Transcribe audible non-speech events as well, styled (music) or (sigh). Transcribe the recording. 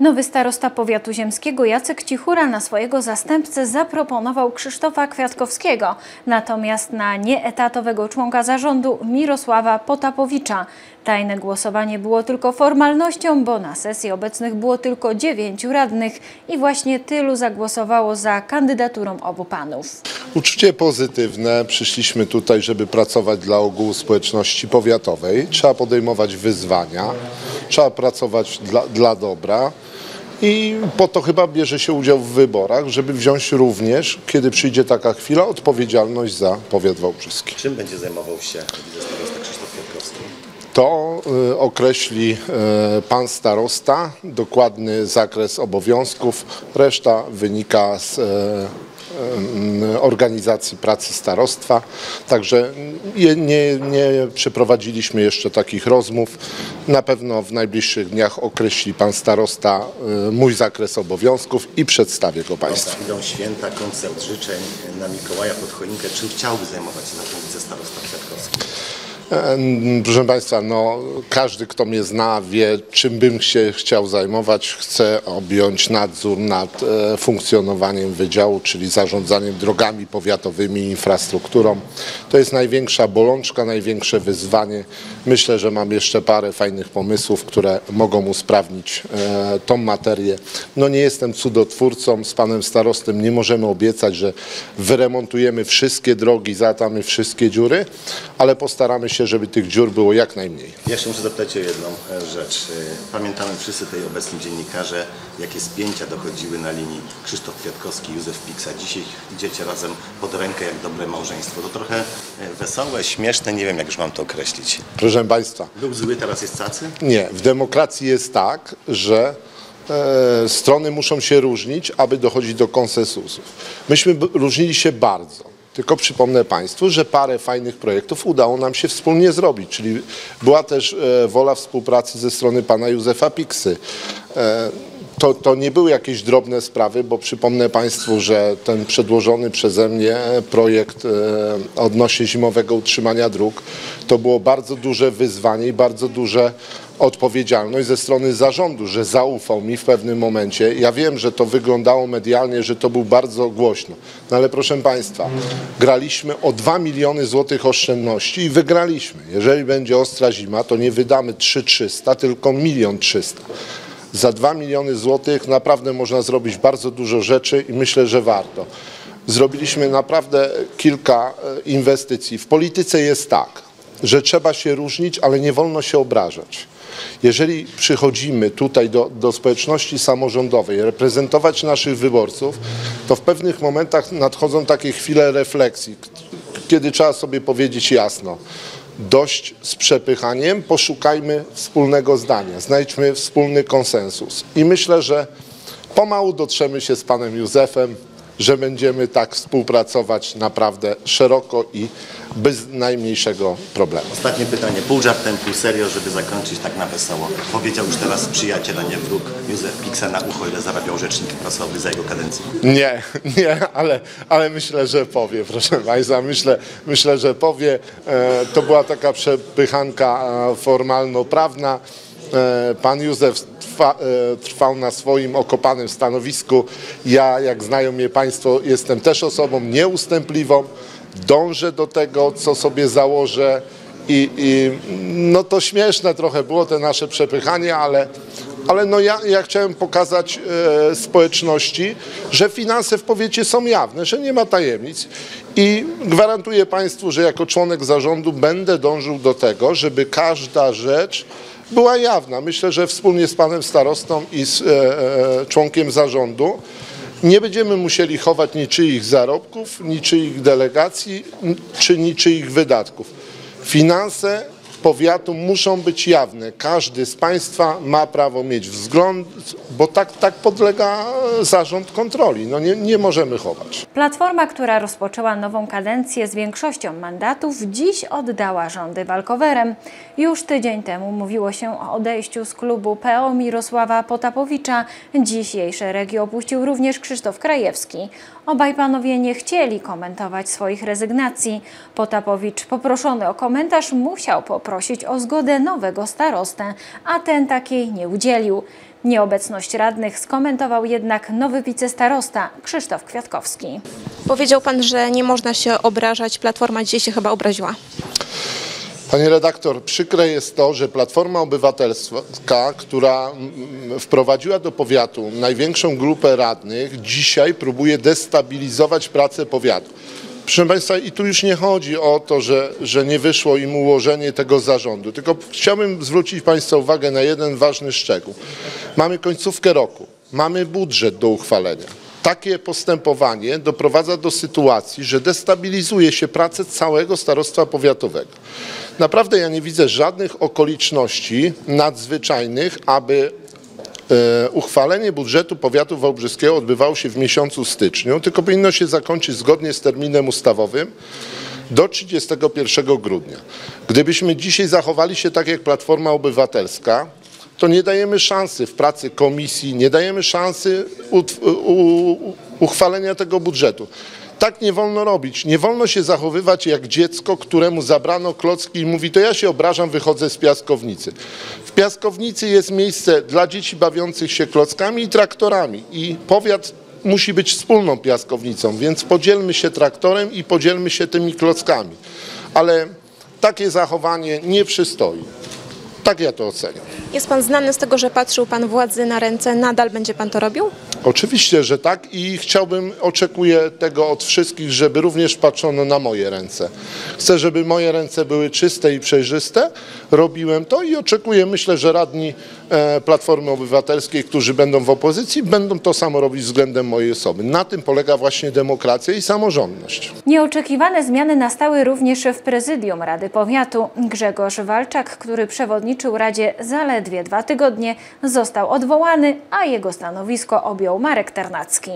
Nowy starosta powiatu ziemskiego Jacek Cichura na swojego zastępcę zaproponował Krzysztofa Kwiatkowskiego, natomiast na nieetatowego członka zarządu Mirosława Potapowicza. Tajne głosowanie było tylko formalnością, bo na sesji obecnych było tylko dziewięciu radnych i właśnie tylu zagłosowało za kandydaturą obu panów. Uczucie pozytywne. Przyszliśmy tutaj, żeby pracować dla ogółu społeczności powiatowej. Trzeba podejmować wyzwania, trzeba pracować dla, dla dobra. I po to chyba bierze się udział w wyborach, żeby wziąć również, kiedy przyjdzie taka chwila, odpowiedzialność za powiat wałbrzyski. Czym będzie zajmował się wicestarosta Krzysztof Kwiatkowski? To y, określi y, pan starosta, dokładny zakres obowiązków. Reszta wynika z y, organizacji pracy starostwa. Także nie, nie przeprowadziliśmy jeszcze takich rozmów. Na pewno w najbliższych dniach określi pan starosta y, mój zakres obowiązków i przedstawię go państwu. Idą święta, koncert życzeń na Mikołaja pod choinkę. Czym chciałby zajmować się na tym wicestarosta Kwiatkowski? Em, Proszę Państwa, no, każdy, kto mnie zna, wie, czym bym się chciał zajmować. Chcę objąć nadzór nad e, funkcjonowaniem wydziału, czyli zarządzaniem drogami powiatowymi, infrastrukturą. To jest największa bolączka, największe wyzwanie. Myślę, że mam jeszcze parę fajnych pomysłów, które mogą usprawnić e, tą materię. No nie jestem cudotwórcą, z panem starostem nie możemy obiecać, że wyremontujemy wszystkie drogi, zatamy wszystkie dziury, ale postaramy się, żeby tych dziur było jak najmniej. Ja jeszcze muszę zapytać o jedną e, rzecz. E, Pamiętamy wszyscy tutaj obecni dziennikarze, jakie spięcia dochodziły na linii Krzysztof Kwiatkowski, Józef Piksa. Dzisiaj idziecie razem pod rękę jak dobre małżeństwo. To trochę e, wesołe, śmieszne, nie wiem jak już mam to określić. Proszę Państwa, Był zły, teraz jest cacy? nie, w demokracji jest tak, że strony muszą się różnić, aby dochodzić do konsensusów. Myśmy różnili się bardzo. Tylko przypomnę Państwu, że parę fajnych projektów udało nam się wspólnie zrobić, czyli była też e, wola współpracy ze strony pana Józefa Piksy. To, to nie były jakieś drobne sprawy, bo przypomnę Państwu, że ten przedłożony przeze mnie projekt e, odnośnie zimowego utrzymania dróg to było bardzo duże wyzwanie i bardzo duże odpowiedzialność ze strony zarządu, że zaufał mi w pewnym momencie. Ja wiem, że to wyglądało medialnie, że to był bardzo głośno. No ale proszę Państwa, graliśmy o 2 miliony złotych oszczędności i wygraliśmy. Jeżeli będzie ostra zima, to nie wydamy 3300, tylko 1 300 za 2 miliony złotych naprawdę można zrobić bardzo dużo rzeczy i myślę, że warto. Zrobiliśmy naprawdę kilka e, inwestycji. W polityce jest tak, że trzeba się różnić, ale nie wolno się obrażać. Jeżeli przychodzimy tutaj do, do społeczności samorządowej, reprezentować naszych wyborców, to w pewnych momentach nadchodzą takie chwile refleksji, kiedy trzeba sobie powiedzieć jasno, dość z przepychaniem, poszukajmy wspólnego zdania, znajdźmy wspólny konsensus. I myślę, że pomału dotrzemy się z panem Józefem, że będziemy tak współpracować naprawdę szeroko i bez najmniejszego problemu. Ostatnie pytanie, pół żartem, pół serio, żeby zakończyć tak na wesoło. Powiedział już teraz przyjaciel, a nie wróg Józef Piksa na ucho, ile zarabiał rzecznik prasowy za jego kadencji. Nie, (laughs) nie, ale, ale myślę, że powie, proszę Państwa. Myślę, myślę że powie. E, to była taka przepychanka e, formalno-prawna. E, pan Józef trwa, e, trwał na swoim okopanym stanowisku. Ja, jak znają mnie Państwo, jestem też osobą nieustępliwą. Dążę do tego, co sobie założę. I, I no to śmieszne trochę było te nasze przepychanie, ale, ale no ja, ja chciałem pokazać e, społeczności, że finanse w powiecie są jawne, że nie ma tajemnic i gwarantuję Państwu, że jako członek zarządu będę dążył do tego, żeby każda rzecz była jawna. Myślę, że wspólnie z panem starostą i z e, e, członkiem zarządu nie będziemy musieli chować niczyich zarobków, niczyich delegacji czy niczyich wydatków. Finanse powiatu muszą być jawne. Każdy z Państwa ma prawo mieć wzgląd, bo tak, tak podlega zarząd kontroli. No nie, nie możemy chować. Platforma, która rozpoczęła nową kadencję z większością mandatów, dziś oddała rządy walkowerem. Już tydzień temu mówiło się o odejściu z klubu PO Mirosława Potapowicza. Dziś jej szeregi opuścił również Krzysztof Krajewski. Obaj panowie nie chcieli komentować swoich rezygnacji. Potapowicz, poproszony o komentarz, musiał poprosić poprosić o zgodę nowego starostę, a ten takiej nie udzielił. Nieobecność radnych skomentował jednak nowy wicestarosta Krzysztof Kwiatkowski. Powiedział pan, że nie można się obrażać. Platforma dzisiaj się chyba obraziła. Panie redaktor, przykre jest to, że Platforma Obywatelska, która mm, wprowadziła do powiatu największą grupę radnych, dzisiaj próbuje destabilizować pracę powiatu. Proszę Państwa, i tu już nie chodzi o to, że, że nie wyszło im ułożenie tego zarządu, tylko chciałbym zwrócić Państwa uwagę na jeden ważny szczegół. Mamy końcówkę roku, mamy budżet do uchwalenia. Takie postępowanie doprowadza do sytuacji, że destabilizuje się pracę całego starostwa powiatowego. Naprawdę ja nie widzę żadnych okoliczności nadzwyczajnych, aby uchwalenie budżetu powiatu wałbrzyskiego odbywało się w miesiącu styczniu, tylko powinno się zakończyć zgodnie z terminem ustawowym do 31 grudnia. Gdybyśmy dzisiaj zachowali się tak jak Platforma Obywatelska, to nie dajemy szansy w pracy komisji, nie dajemy szansy uchwalenia tego budżetu. Tak nie wolno robić. Nie wolno się zachowywać jak dziecko, któremu zabrano klocki i mówi, to ja się obrażam, wychodzę z piaskownicy. W piaskownicy jest miejsce dla dzieci bawiących się klockami i traktorami i powiat musi być wspólną piaskownicą, więc podzielmy się traktorem i podzielmy się tymi klockami. Ale takie zachowanie nie przystoi. Tak ja to oceniam. Jest pan znany z tego, że patrzył pan władzy na ręce. Nadal będzie pan to robił? Oczywiście, że tak i chciałbym, oczekuję tego od wszystkich, żeby również patrzono na moje ręce. Chcę, żeby moje ręce były czyste i przejrzyste. Robiłem to i oczekuję, myślę, że radni Platformy Obywatelskiej, którzy będą w opozycji, będą to samo robić względem mojej osoby. Na tym polega właśnie demokracja i samorządność. Nieoczekiwane zmiany nastały również w prezydium Rady Powiatu. Grzegorz Walczak, który przewodniczył Radzie zaledwie dwa tygodnie, został odwołany, a jego stanowisko objął Marek Ternacki.